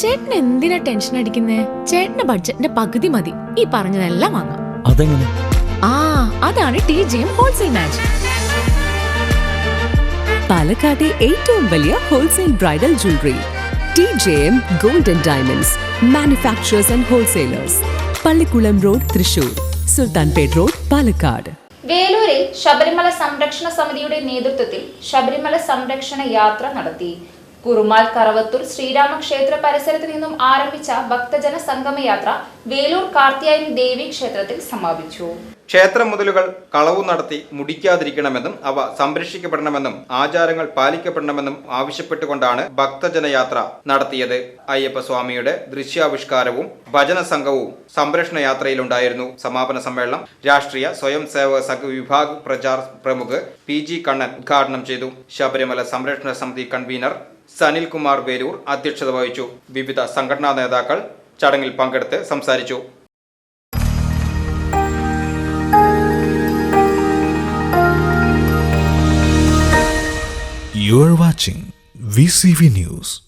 ചേട്ടൻ എന്തിനാ ടെൻഷൻ അടിക്കുന്നേ? ചേട്ടന്റെ ബഡ്ജറ്റിന്റെ പകുതി മതി. ഈ പറഞ്ഞതെല്ലാം വാങ്ങാം. അതെങ്ങനെ? ആ അതാണ് T J M wholesale match പാലക്കാട്ടെ ഏറ്റവും വലിയ wholesale bridal jewellery T J M gold and diamonds manufacturers and wholesalers Pallikulam road Thrissur. Sultanpet road Palakkad. വേലൂരിൽ Sabarimala സംരക്ഷണ സമിതിയുടെ നേതൃത്വത്തിൽ ശബരിമല സംരക്ഷണ യാത്ര നടത്തി. കുറുമാൽ കറവത്തൂർ ശ്രീരാമക്ഷേത്ര പരിസരത്ത് നിന്നും ആരംഭിച്ച ഭക്തജന സംഗമയാത്ര വേലൂർ കാർത്തിയായനി ദേവി ക്ഷേത്രത്തിൽ സമാപിച്ചു. ക്ഷേത്ര മുതലുകൾ കളവു നടത്തി മുടിക്കാതിരിക്കണമെന്നും അവ സംരക്ഷിക്കപ്പെടണമെന്നും ആചാരങ്ങൾ പാലിക്കപ്പെടണമെന്നും ആവശ്യപ്പെട്ടുകൊണ്ടാണ് ഭക്തജനയാത്ര നടത്തിയത്. അയ്യപ്പസ്വാമിയുടെ ദൃശ്യാവിഷ്കാരവും ഭജന സംഘവും സംരക്ഷണ യാത്രയിലുണ്ടായിരുന്നു സമാപന സമ്മേളനം രാഷ്ട്രീയ സ്വയം സേവക സംഘ വിഭാഗ് പ്രചാർ പ്രമുഖ് പി ജി കണ്ണൻ ഉദ്ഘാടനം ചെയ്തു. ശബരിമല സംരക്ഷണ സമിതി കൺവീനർ സനിൽകുമാർ വേരൂർ അധ്യക്ഷത വഹിച്ചു വിവിധ സംഘടനാ നേതാക്കൾ ചടങ്ങിൽ പങ്കെടുത്ത് സംസാരിച്ചു You are watching VCV News.